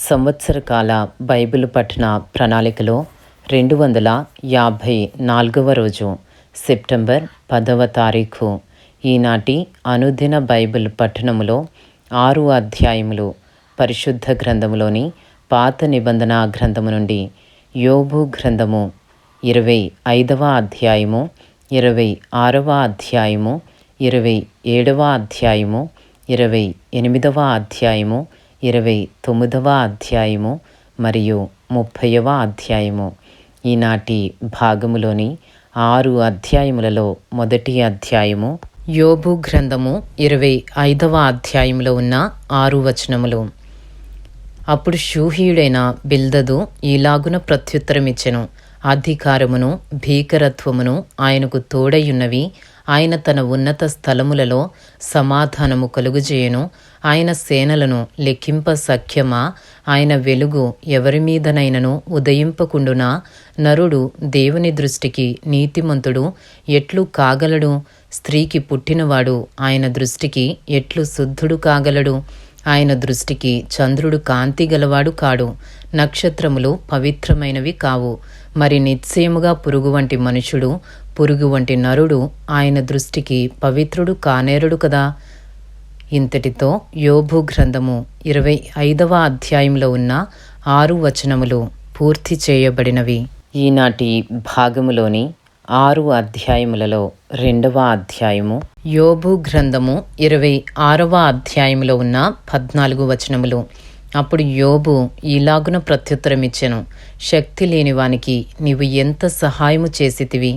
సంవత్సర కాల బైబిల్ పఠన ప్రణాళికలో రెండు వందల యాభై నాలుగవ రోజు సెప్టెంబర్ పదవ తారీఖు ఈనాటి అనుదిన బైబిల్ పఠనములో ఆరు అధ్యాయములు పరిశుద్ధ గ్రంథములోని పాత నిబంధన గ్రంథము నుండి యోబు గ్రంథము ఇరవై ఐదవ అధ్యాయము ఇరవై ఆరవ అధ్యాయము ఇరవై ఏడవ అధ్యాయము ఇరవై ఎనిమిదవ అధ్యాయము ఇరవై తొమ్మిదవ అధ్యాయము మరియు ముప్పైవ అధ్యాయము. ఈనాటి భాగములోని ఆరు అధ్యాయములలో మొదటి అధ్యాయము. యోబు గ్రంథము ఇరవై ఐదవ అధ్యాయంలో ఉన్న ఆరు వచనములు. అప్పుడు షూహీయుడైన బిల్దదు ఈలాగున ప్రత్యుత్తరమిచ్చెను. అధికారమును భీకరత్వమును ఆయనకు తోడయున్నవి ఆయన తన ఉన్నత స్థలములలో సమాధానము కలుగుజేయను. ఆయన సేనలను లెక్కింప సఖ్యమా? ఆయన వెలుగు ఎవరి మీదనైనను ఉదయింపకుండునా? నరుడు దేవుని దృష్టికి నీతిమంతుడు ఎట్లు కాగలడు? స్త్రీకి పుట్టినవాడు ఆయన దృష్టికి ఎట్లు శుద్ధుడు కాగలడు? ఆయన దృష్టికి చంద్రుడు కాంతి గలవాడు కాడు. నక్షత్రములు పవిత్రమైనవి కావు. మరి నిశ్చయముగా పురుగు వంటి మనుషుడు పురుగు వంటి నరుడు ఆయన దృష్టికి పవిత్రుడు కానేరుడు కదా? ఇంతటితో యోబు గ్రంథము ఇరవై ఐదవ అధ్యాయంలో ఉన్న ఆరు వచనములు పూర్తి చేయబడినవి. ఈనాటి భాగములోని ఆరు అధ్యాయములలో రెండవ అధ్యాయము యోబు గ్రంథము ఇరవై ఆరవ అధ్యాయంలో ఉన్న పద్నాలుగు వచనములు. అప్పుడు యోబు ఈలాగున ప్రత్యుత్తరమిచ్చెను శక్తి లేని వానికి నీవు ఎంత సహాయము చేసితివి?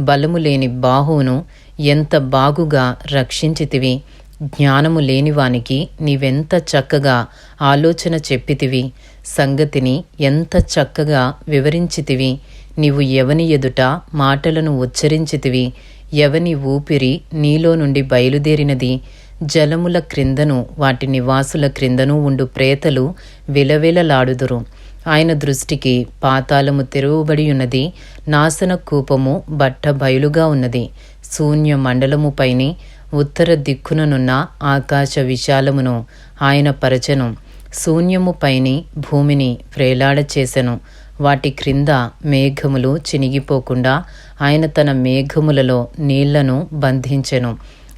బలము లేని బాహువును ఎంత బాగుగా రక్షించితివి? జ్ఞానము లేనివానికి నీవెంత చక్కగా ఆలోచన చెప్పితివి సంగతిని ఎంత చక్కగా వివరించితివి నీవు ఎవని ఎదుట మాటలను ఉచ్చరించితివి ఎవని ఊపిరి నీలో నుండి బయలుదేరినది జలముల క్రిందను వాటి నివాసుల క్రిందను ఉండు ప్రేతలు విలవిలలాడుదురు. ఆయన దృష్టికి పాతాళము తెరువబడి ఉన్నది నాశన కూపము బట్ట బయలుగా ఉన్నది. శూన్య మండలముపైని ఉత్తర దిక్కుననున్న ఆకాశ విశాలమును ఆయన పరచెను. శూన్యము పైని భూమిని వ్రేలాడ చేసెను. వాటి క్రింద మేఘములు చినిగిపోకుండా ఆయన తన మేఘములలో నీళ్ళను బంధించెను.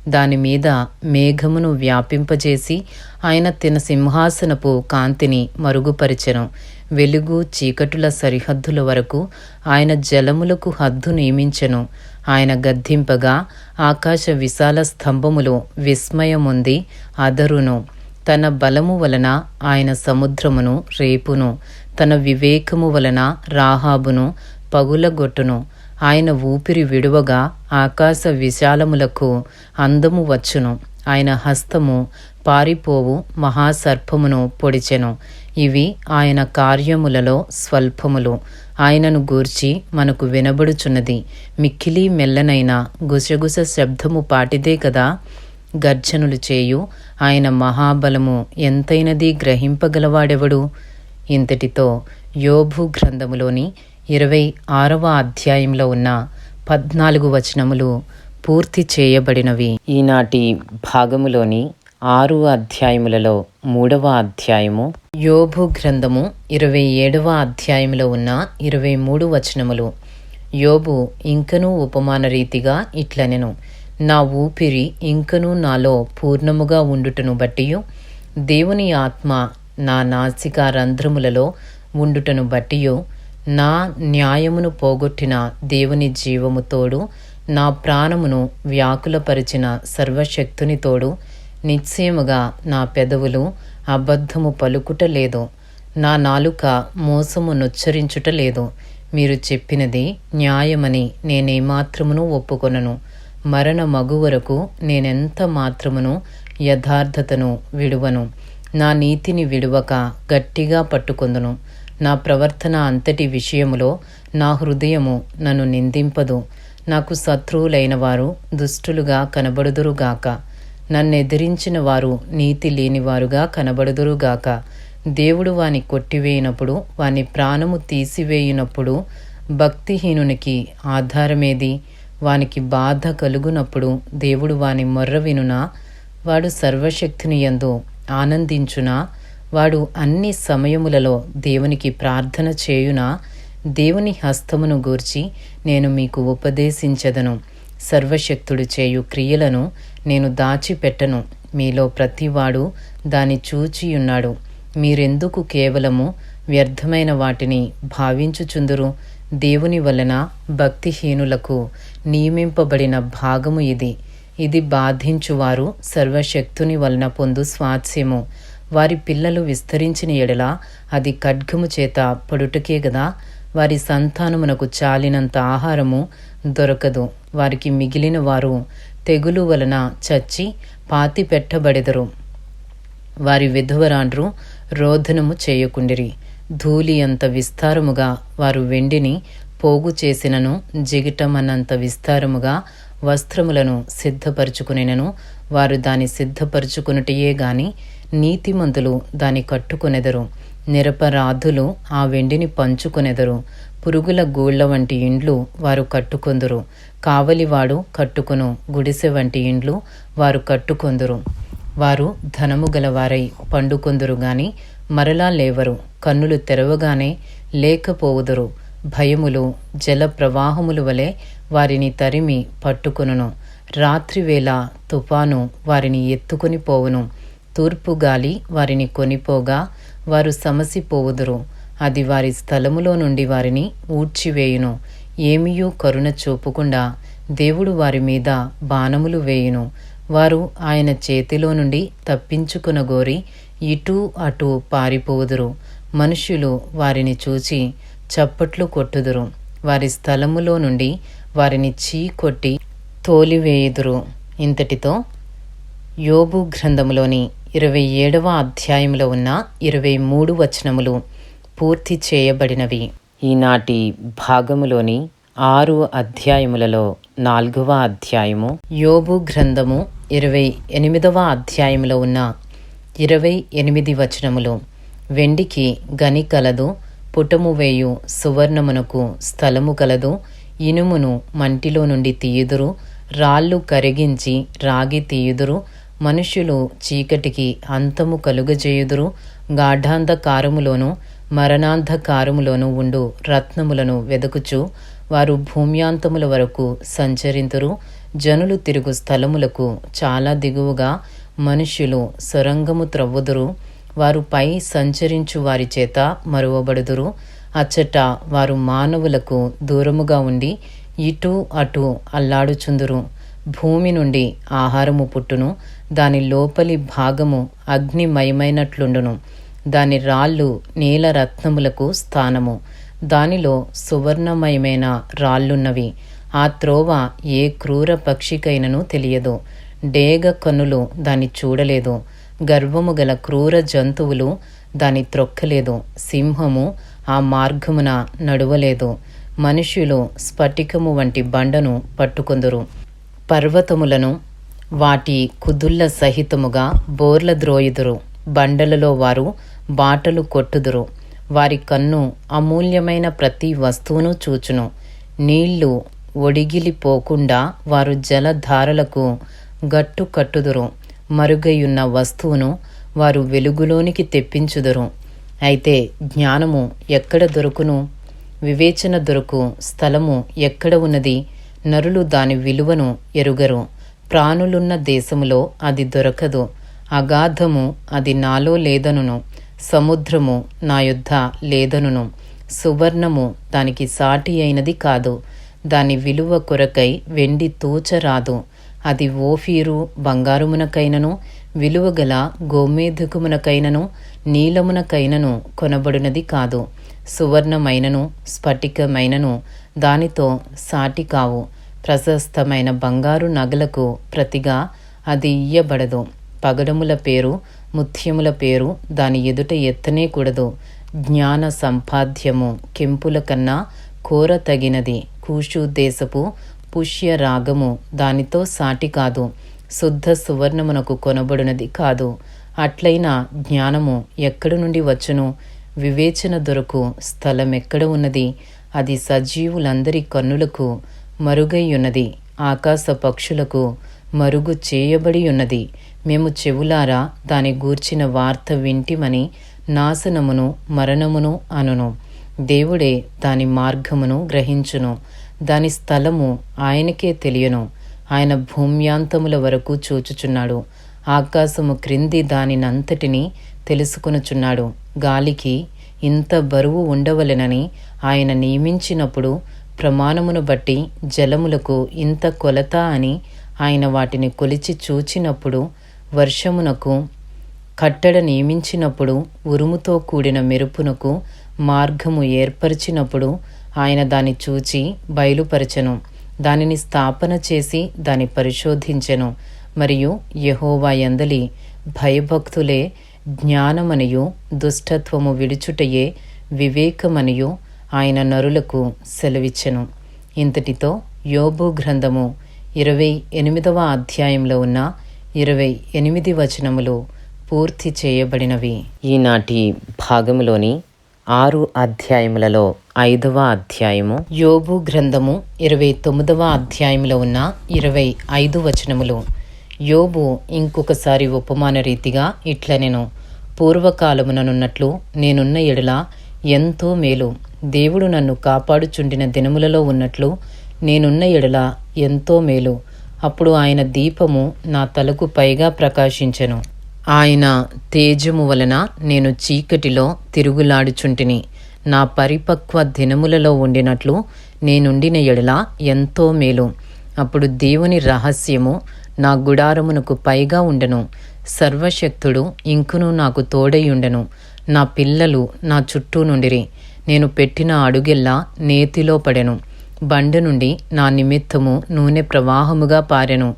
దాని మీద మేఘమును వ్యాపింపజేసి ఆయన తిన సింహాసనపు కాంతిని మరుగుపరిచెను. వెలుగు చీకటుల సరిహద్దుల వరకు ఆయన జలములకు హద్దు నియమించెను. ఆయన గద్దింపగా ఆకాశ విశాల స్తంభములో విస్మయముంది అదరును. తన బలము వలన ఆయన సముద్రమును రేపును. తన వివేకము వలన రాహాబును పగులగొట్టును. ఆయన ఊపిరి విడువగా ఆకాశ విశాలములకు అందము వచ్చును. ఆయన హస్తము పారిపోవు మహాసర్పమును పొడిచెను. ఇవి ఆయన కార్యములలో స్వల్పములు. ఆయనను గూర్చి మనకు వినబడుచున్నది. మిక్కిలి మెల్లనైన గుసగుస శబ్దము పాటిదే కదా? గర్జనులు చేయు ఆయన మహాబలము ఎంతైనది గ్రహింపగలవాడెవడు? ఇంతటితో యోభు గ్రంథములోని ఇరవై ఆరవ అధ్యాయంలో ఉన్న పద్నాలుగు వచనములు పూర్తి చేయబడినవి. ఈనాటి భాగములోని ఆరు అధ్యాయములలో మూడవ అధ్యాయము. యోభు గ్రంథము ఇరవై ఏడవ అధ్యాయములో ఉన్న ఇరవై మూడు వచనములు. యోబు ఇంకనూ ఉపమాన రీతిగా ఇట్లనెను నా ఊపిరి ఇంకనూ నాలో పూర్ణముగా ఉండుటను బట్టియు దేవుని ఆత్మ నా నాసికా రంధ్రములలో ఉండుటను బట్టియు నా న్యాయమును పోగొట్టిన దేవుని జీవము తోడు నా ప్రాణమును వ్యాకులపరిచిన సర్వశక్తుని తోడు నిశ్చయముగా నా పెదవులు అబద్ధము పలుకుట లేదు. నా నాలుక మోసము నుచ్చరించుట లేదు. మీరు చెప్పినది న్యాయమని నేనేమాత్రమును ఒప్పుకొనను. మరణ మగు వరకు నేనెంత మాత్రమును యథార్థతను విడువను? నా నీతిని విడువక గట్టిగా పట్టుకొందును. నా ప్రవర్తన అంతటి విషయములో నా హృదయము నన్ను నిందింపదు. నాకు శత్రువులైన వారు దుష్టులుగా కనబడుదురుగాక. నన్నెదిరించిన వారు నీతి లేనివారుగా కనబడుదురుగాక. దేవుడు వాని కొట్టివేయినప్పుడు వాని ప్రాణము తీసివేయినప్పుడు భక్తిహీనునికి ఆధారమేది. వానికి బాధ కలుగునప్పుడు దేవుడు వాని మొర్ర వినునా వాడు సర్వశక్తిని ఎందు ఆనందించునా వాడు అన్ని సమయములలో దేవునికి ప్రార్థన చేయునా దేవుని హస్తమును గూర్చి నేను మీకు ఉపదేశించదను. సర్వశక్తుడు చేయు క్రియలను నేను దాచిపెట్టను. మీలో ప్రతివాడు దాని చూచియున్నాడు. మీరెందుకు కేవలము వ్యర్థమైన వాటిని భావించుచుందురు? దేవుని వలన భక్తిహీనులకు నియమింపబడిన భాగము ఇది. ఇది బాధించువారు సర్వశక్తుని వలన పొందు స్వాస్యము వారి పిల్లలు విస్తరించిన ఎడల అది ఖడ్గము చేత పడుటకే గదా? వారి సంతానమునకు చాలినంత ఆహారము దొరకదు. వారికి మిగిలిన వారు తెగులు వలన చచ్చి పాతి పెట్టబడెదరు. వారి విధవరాండ్రు రోధనము చేయకుండిరి. ధూళి అంత విస్తారముగా వారు వెండిని పోగు చేసినను జిగిటమన్నంత విస్తారముగా వస్త్రములను సిద్ధపరచుకునేనను. వారు దాని సిద్ధపరుచుకునుటయే గాని నీతిమంతులు దాని కట్టుకొనెదరు. నిరపరాధులు ఆ వెండిని పంచుకొనెదరు. పురుగుల గూళ్ళ వంటి ఇండ్లు వారు కట్టుకొందురు. కావలివాడు కట్టుకును గుడిసె వంటి ఇండ్లు వారు కట్టుకొందురు. వారు ధనము గలవారై పండుకొందురు గాని మరలా లేవరు. కన్నులు తెరవగానే లేకపోవుదురు. భయములు జల ప్రవాహములు వలె వారిని తరిమి పట్టుకొనును. రాత్రివేళ తుఫాను వారిని ఎత్తుకొని పోవును. తూర్పు గాలి వారిని కొనిపోగా వారు సమసిపోవుదురు. అది వారి స్థలములో నుండి వారిని ఊడ్చివేయును. ఏమియూ కరుణ చూపకుండా దేవుడు వారి మీద బాణములు వేయును. వారు ఆయన చేతిలో నుండి తప్పించుకునగోరి ఇటూ అటూ పారిపోవుదురు. మనుష్యులు వారిని చూచి చప్పట్లు కొట్టుదురు. వారి స్థలములో నుండి వారిని చీ కొట్టి తోలివేయుదురు. ఇంతటితో యోబు గ్రంథములోని ఇరవై ఏడవ అధ్యాయంలో ఉన్న ఇరవై మూడు వచనములు పూర్తి చేయబడినవి. ఈనాటి భాగములోని ఆరు అధ్యాయములలో నాలుగవ అధ్యాయము యోబు గ్రంథము ఇరవై ఎనిమిదవ అధ్యాయంలో ఉన్న ఇరవై ఎనిమిది వచనములు. వెండికి గని కలదు పుటము వేయు సువర్ణమునకు స్థలము కలదు ఇనుమును మంటిలో నుండి తీయుదురు రాళ్ళు కరిగించి రాగి తీయుదురు మనుష్యులు చీకటికి అంతము కలుగజేయుదురు గాఢాంధకారములోను మరణాంధకారములోను ఉండు రత్నములను వెదకుచు వారు భూమ్యాంతముల వరకు సంచరింతురు జనులు తిరుగు స్థలములకు చాలా దిగువగా మనుష్యులు సొరంగము త్రవ్వుదురు వారు పై సంచరించు వారి చేత మరువబడుదురు అచ్చట వారు మానవులకు దూరముగా ఉండి ఇటు అటు అల్లాడుచుందురు భూమి నుండి ఆహారము పుట్టును దాని లోపలి భాగము అగ్నిమయమైనట్లుండును. దాని రాళ్ళు నీల రత్నములకు స్థానము. దానిలో సువర్ణమయమైన రాళ్ళున్నవి. ఆ త్రోవ ఏ క్రూర పక్షికైనను తెలియదు. డేగ కనులు దాన్ని చూడలేదు. గర్వము గల క్రూర జంతువులు దాన్ని త్రొక్కలేదు. సింహము ఆ మార్గమున నడువలేదు. మనుష్యులు స్ఫటికము వంటి బండను పట్టుకొందురు. పర్వతములను వాటి కుదుళ్ళ సహితముగా బోర్ల ద్రోయుదురు. బండలలో వారు బాటలు కొట్టుదురు. వారి కన్ను అమూల్యమైన ప్రతి వస్తువును చూచును. నీళ్ళు ఒడిగిలిపోకుండా వారు జలధారలకు గట్టు కట్టుదురు. మరుగైయున్న వస్తువును వారు వెలుగులోనికి తెప్పించుదురు. అయితే జ్ఞానము ఎక్కడ దొరుకును? వివేచన దొరకు స్థలము ఎక్కడ ఉన్నది? నరులు దాని విలువను ఎరుగరు. ప్రాణులున్న దేశములో అది దొరకదు. అగాధము అది నాలో లేదనును. సముద్రము నా యొద్ద లేదనును. సువర్ణము దానికి సాటి అయినది కాదు. దాని విలువ కొరకై వెండి తూచరాదు అది ఓఫీరు బంగారమునకైనను విలువగల గోమేధుకమునకైనను నీలమునకైనను కొనబడినది కాదు. సువర్ణమైనను స్ఫటికమైనను దానితో సాటి కావు. ప్రశస్తమైన బంగారు నగలకు ప్రతిగా అది ఇయ్యబడదు. పగడముల పేరు ముత్యముల పేరు దాని ఎదుట ఎత్తనే కూడదు. జ్ఞాన సంపాద్యము కెంపుల కన్నా కోర తగినది. కూషు దేశపు పుష్య రాగము దానితో సాటి కాదు. శుద్ధ సువర్ణమునకు కొనబడినది కాదు. అట్లైన జ్ఞానము ఎక్కడి నుండి వచ్చును? వివేచన దొరకు స్థలం ఎక్కడ ఉన్నది? అది సజీవులందరి కన్నులకు మరుగైయున్నది. ఆకాశ పక్షులకు మరుగు చేయబడి ఉన్నది మేము చెవులారా దాని గూర్చిన వార్త వింటిమని నాశనమును మరణమును అనును. దేవుడే దాని మార్గమును గ్రహించును. దాని స్థలము ఆయనకే తెలియను. ఆయన భూమ్యాంతముల వరకు చూచుచున్నాడు. ఆకాశము క్రింది దానినంతటిని తెలుసుకొనుచున్నాడు. గాలికి ఇంత బరువు ఉండవలెనని ఆయన నియమించినప్పుడు ప్రమాణమును బట్టి జలములకు ఇంత కొలత అని ఆయన వాటిని కొలిచి చూచినప్పుడు వర్షమునకు కట్టడ నియమించినప్పుడు ఉరుముతో కూడిన మెరుపునకు మార్గము ఏర్పరిచినప్పుడు ఆయన దాన్ని చూచి బయలుపరచెను. దానిని స్థాపన చేసి దాన్ని పరిశోధించెను. మరియు యహోవా ఎందలి భయభక్తులే జ్ఞానమనియు దుష్టత్వము విడుచుటయే వివేకమనియు ఆయన నరులకు సెలవిచ్చెను. ఇంతటితో యోబు గ్రంథము ఇరవై ఎనిమిదవ అధ్యాయంలో ఉన్న ఇరవై ఎనిమిది వచనములు పూర్తి చేయబడినవి. ఈనాటి భాగములోని ఆరు అధ్యాయములలో ఐదవ అధ్యాయము. యోబు గ్రంథము ఇరవై తొమ్మిదవ అధ్యాయంలో ఉన్న ఇరవై ఐదు వచనములు. యోబు ఇంకొకసారి ఉపమాన రీతిగా ఇట్ల నేను పూర్వకాలముననున్నట్లు నేనున్న ఎడల ఎంతో మేలు. దేవుడు నన్ను కాపాడుచుండిన దినములలో ఉన్నట్లు నేనున్న ఎడల ఎంతో మేలు. అప్పుడు ఆయన దీపము నా తలకు పైగా ప్రకాశించెను. ఆయన తేజము వలన నేను చీకటిలో తిరుగులాడుచుంటిని. నా పరిపక్వ దినములలో ఉండినట్లు నేనుండిన ఎడల ఎంతో మేలు. అప్పుడు దేవుని రహస్యము నా గుడారమునకు పైగా ఉండెను. సర్వశక్తుడు ఇంకును నాకు తోడైయుండెను నా పిల్లలు నా చుట్టూ నుండిరి. నేను పెట్టిన అడుగెల్లా నేతిలో పడెను. బండి నుండి నా నిమిత్తము నూనె ప్రవాహముగా పారెను.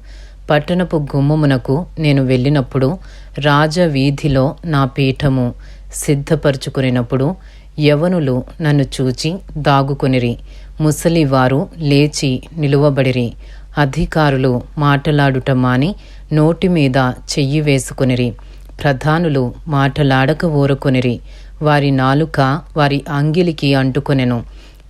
పట్టణపు గుమ్మమునకు నేను వెళ్ళినప్పుడు రాజవీధిలో నా పీఠము సిద్ధపరుచుకునినప్పుడు యవనులు నన్ను చూచి దాగుకొనిరి. ముసలివారు లేచి నిలువబడిరి. అధికారులు మాటలాడుట మాని నోటి మీద చెయ్యి వేసుకునిరి. ప్రధానులు మాటలాడక ఊరుకొనిరి. వారి నాలుక వారి అంగిలికి అంటుకొనెను.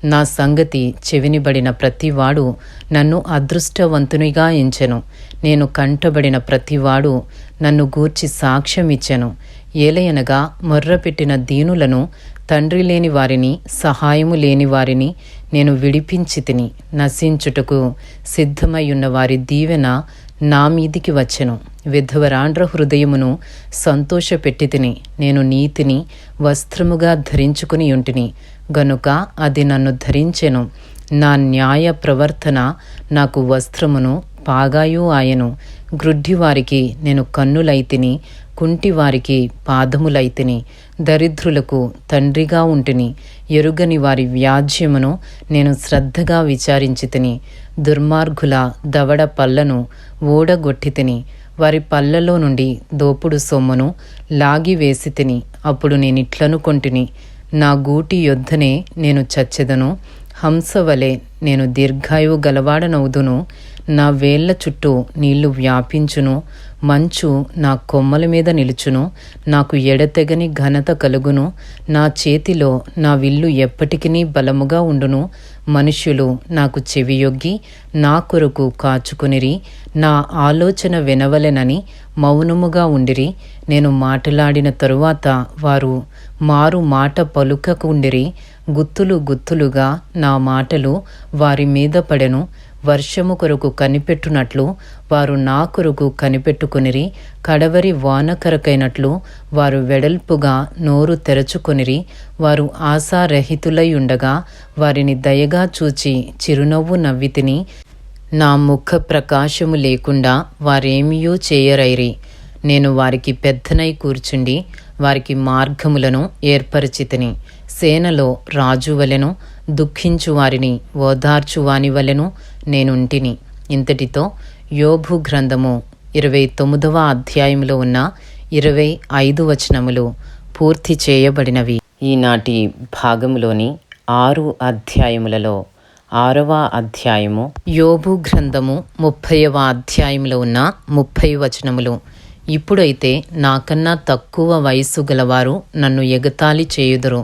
నా సంగతి చెవినిబడిన ప్రతివాడు నన్ను అదృష్టవంతునిగా ఎంచెను. నేను కంటబడిన ప్రతివాడు నన్ను గూర్చి సాక్ష్యమిచ్చెను. ఏలయనగా మొర్రపెట్టిన దీనులను తండ్రి లేని వారిని సహాయము లేని వారిని నేను విడిపించి తిని నశించుటకు సిద్ధమయ్యున్న వారి దీవెన నా మీదికి వచ్చెను. విధవరాండ్ర హృదయమును సంతోషపెట్టితిని. నేను నీతిని వస్త్రముగా ధరించుకుని ఉంటిని. గనుక అది నన్ను ధరించెను. నా న్యాయ ప్రవర్తన నాకు వస్త్రమును పాగాయు ఆయను. గ్రుడ్డివారికి నేను కన్నులైతిని. కుంటివారికి పాదములైతిని దరిద్రులకు తండ్రిగా ఉంటిని ఎరుగని వారి వ్యాజ్యమును నేను శ్రద్ధగా విచారించి తిని దుర్మార్గుల దవడ పళ్ళను ఊడగొట్టి తిని వారి పళ్ళలో నుండి దోపుడు సొమ్మును లాగివేసి తిని అప్పుడు నేనిట్లనుకొంటిని నా గూటి యొద్దనే నేను చచ్చెదను హంసవలే నేను దీర్ఘాయువు గలవాడనవుదును నా వేళ్ళ చుట్టూ నీళ్ళు వ్యాపించును మంచు నా కొమ్మల మీద నిలుచును నాకు ఎడతెగని ఘనత కలుగును నా చేతిలో నా విల్లు ఎప్పటికీ బలముగా ఉండును మనుష్యులు నాకు చెవియొగ్గి నా కొరకు కాచుకునిరి నా ఆలోచన వినవలెనని మౌనముగా ఉండిరి నేను మాట్లాడిన తరువాత వారు మారు మాట పలుకకుండిరి గుత్తులు గుత్తులుగా నా మాటలు వారి మీద పడెను. వర్షము కొరకు కనిపెట్టునట్లు వారు నా కొరకు కనిపెట్టుకునిరి. కడవరి వాన కరకైనట్లు వారు వెడల్పుగా నోరు తెరచుకొనిరి. వారు ఆశారహితులై ఉండగా వారిని దయగా చూచి చిరునవ్వు నవ్వితిని నా ముఖ ప్రకాశము లేకుండా వారేమియూ చేయరైరి. నేను వారికి పెద్దనై కూర్చుండి వారికి మార్గములను ఏర్పరిచితిని సేనలో రాజు వలెను దుఃఖించు వారిని ఓదార్చువాని వలెను నేనుంటిని. ఇంతటితో యోభు గ్రంథము ఇరవై తొమ్మిదవ అధ్యాయంలో ఉన్న ఇరవై ఐదు వచనములు పూర్తి చేయబడినవి. ఈనాటి భాగములోని ఆరు అధ్యాయములలో ఆరవ అధ్యాయము యోబు గ్రంథము ముప్పైవ అధ్యాయంలో ఉన్న ముప్పై వచనములు. ఇప్పుడైతే నాకన్నా తక్కువ వయస్సు గలవారు నన్ను ఎగతాళి చేయుదురు.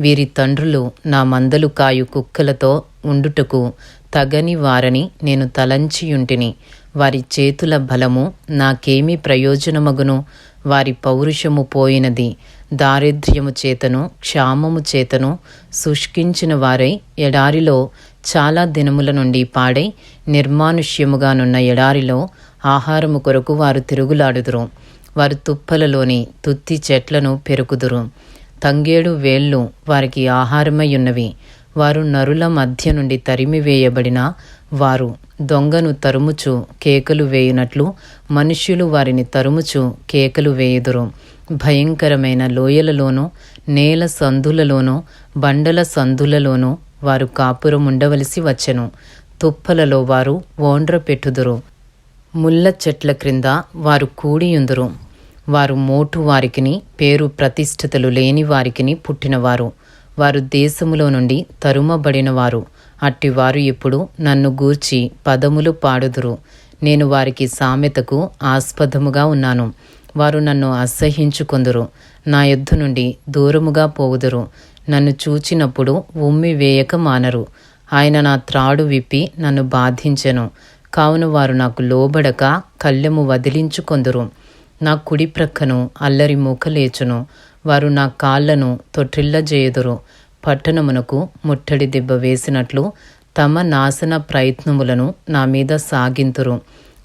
వీరి తండ్రులు నా మందలు కాయు కుక్కలతో ఉండుటకు తగని వారని నేను తలంచియుంటిని. వారి చేతుల బలము నాకేమి ప్రయోజనమగును? వారి పౌరుషము పోయినది దారిద్ర్యము చేతను క్షామము చేతను శుష్కించిన వారై ఎడారిలో చాలా దినముల నుండి పాడై నిర్మానుష్యముగానున్న ఎడారిలో ఆహారము కొరకు వారు తిరుగులాడుదురు. వారు తుప్పలలోని తుత్తి చెట్లను పెరుకుదురు. తంగేడు వేళ్ళు వారికి ఆహారమై ఉన్నవి వారు నరుల మధ్య నుండి తరిమివేయబడిన వారు దొంగను తరుముచు కేకలు వేయునట్లు మనుష్యులు వారిని తరుముచు కేకలు వేయుదురు. భయంకరమైన లోయలలోనూ నేల సందులలోనూ బండల సందులలోనూ వారు కాపురం ఉండవలసి వచ్చెను. తుప్పలలో వారు ఓండ్ర పెట్టుదురు ముళ్ళ చెట్ల క్రింద వారు కూడియుందురు. వారు మోటు వారికిని పేరు ప్రతిష్ఠితులు లేని వారికిని పుట్టినవారు. వారు దేశములో నుండి తరుమబడినవారు. అట్టివారు ఇప్పుడు నన్ను గూర్చి పదములు పాడుదురు. నేను వారికి సామెతకు ఆస్పదముగా ఉన్నాను. వారు నన్ను అసహ్యించుకొందురు నా యొద్ద నుండి దూరముగా పోవుదురు. నన్ను చూచినప్పుడు ఉమ్మి వేయక మానరు. ఆయన నా త్రాడు విప్పి నన్ను బాధించెను. కావున వారు నాకు లోబడక కళ్ళెము వదిలించుకొందురు. నా కుడి ప్రక్కను అల్లరి మూకలేచును వారు నా కాళ్ళను తొట్టిల్లజేయుదురు పట్టణమునకు ముట్టడి దెబ్బ వేసినట్లు తమ నాశన ప్రయత్నములను నా మీద సాగింతురు.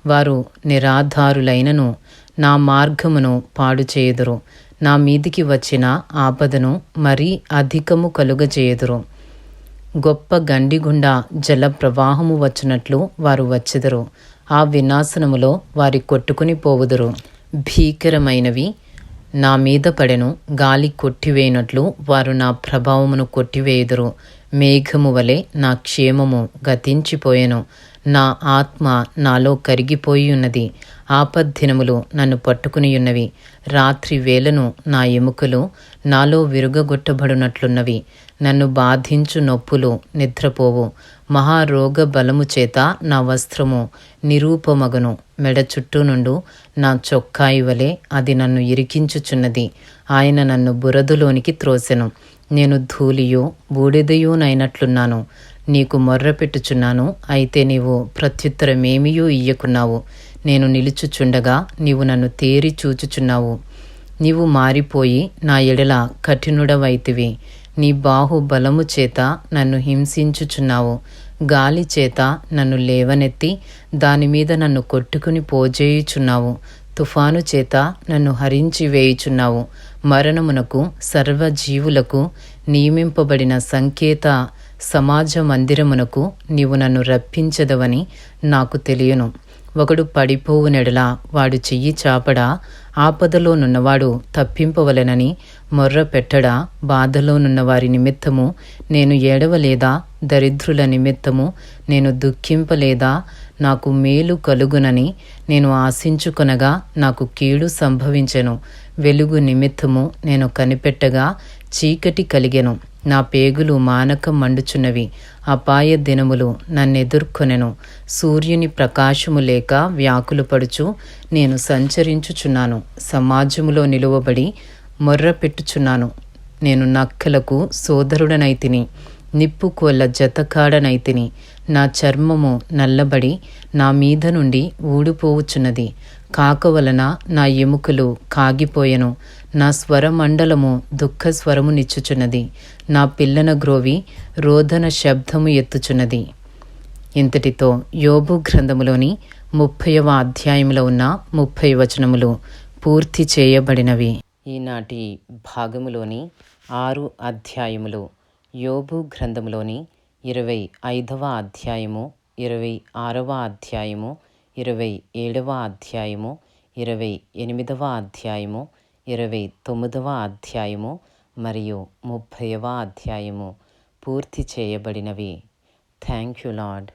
వారు నిరాధారులైనను నా మార్గమును పాడు చేయుదురు. నా మీదికి వచ్చిన ఆపదను మరీ అధికము కలుగజేయుదురు గొప్ప గండిగుండా జల ప్రవాహము వచ్చినట్లు వారు వచ్చెదరు. ఆ వినాశనములో వారి కొట్టుకుని పోవుదురు. భీకరమైనవి. నా మీద పడెను గాలి కొట్టివేయనట్లు వారు నా ప్రభావమును కొట్టివేయుదురు. మేఘము వలె నా క్షేమము గతించిపోయెను. నా ఆత్మ నాలో కరిగిపోయి ఉన్నది ఆపద్దినములు నన్ను పట్టుకునియున్నవి. రాత్రి వేలను నా ఎముకలు నాలో విరుగగొట్టబడినట్లున్నవి. నన్ను బాధించు నొప్పులు నిద్రపోవు. మహారోగ బలము చేత నా వస్త్రము నిరూపమగను. మెడ చుట్టూ నుండు నా చొక్కాయి వలె అది నన్ను ఇరికించుచున్నది. ఆయన నన్ను బురదలోనికి త్రోసెను. నేను ధూళియో బూడిదయోనైనట్లున్నాను. నీకు మొర్రపెట్టుచున్నాను అయితే నీవు ప్రత్యుత్తరమేమియూ ఇయ్యకున్నావు. నేను నిలుచుచుండగా నీవు నన్ను తేరి చూచుచున్నావు. నీవు మారిపోయి నా ఎడల కఠినుడవైతివి. నీ బాహుబలము చేత నన్ను హింసించుచున్నావు. గాలి చేత నన్ను లేవనెత్తి దానిమీద నన్ను కొట్టుకుని పోజేయుచున్నావు. తుఫాను చేత నన్ను హరించి వేయుచున్నావు. మరణమునకు సర్వజీవులకు నియమింపబడిన సంకేత సమాజ మందిరమునకు నీవు నన్ను రప్పించదవని నాకు తెలియను. ఒకడు పడిపోవునెడలా వాడు చెయ్యి చాపడా ఆపదలోనున్నవాడు తప్పింపవలెనని మొర్ర పెట్టడా బాధలోనున్న వారి నిమిత్తము నేను ఏడవలేదా దరిద్రుల నిమిత్తము నేను దుఃఖింపలేదా నాకు మేలు కలుగునని నేను ఆశించుకొనగా నాకు కీడు సంభవించెను. వెలుగు నిమిత్తము నేను కనిపెట్టగా చీకటి కలిగెను. నా పేగులు మానక మండుచున్నవి. అపాయ దినములు నన్నెదుర్కొనెను. సూర్యుని ప్రకాశము లేక వ్యాకులు పడుచు నేను సంచరించుచున్నాను. సమాజములో నిలువబడి మొర్ర పెట్టుచున్నాను. నేను నక్కలకు సోదరుడనైతిని నిప్పు కోళ్ళ జతకాడనైతిని నా చర్మము నల్లబడి నా మీద నుండి ఊడిపోవుచున్నది. కాక వలన నా ఎముకలు కాగిపోయెను. నా స్వరమండలము దుఃఖ స్వరము నిచ్చుచున్నది. నా పిల్లన గ్రోవి రోదన శబ్దము ఎత్తుచున్నది. ఇంతటితో యోబు గ్రంథములోని ముప్పైవ అధ్యాయంలో ఉన్న ముప్పై వచనములు పూర్తి చేయబడినవి. ఈనాటి భాగములోని ఆరు అధ్యాయములు యోబు గ్రంథములోని ఇరవై ఐదవ అధ్యాయము ఇరవై ఆరవ అధ్యాయము ఇరవై ఏడవ అధ్యాయము ఇరవై ఎనిమిదవ అధ్యాయము ఇరవై తొమ్మిదవ అధ్యాయము మరియు ముప్పైవ అధ్యాయము పూర్తి చేయబడినవి. Thank you lord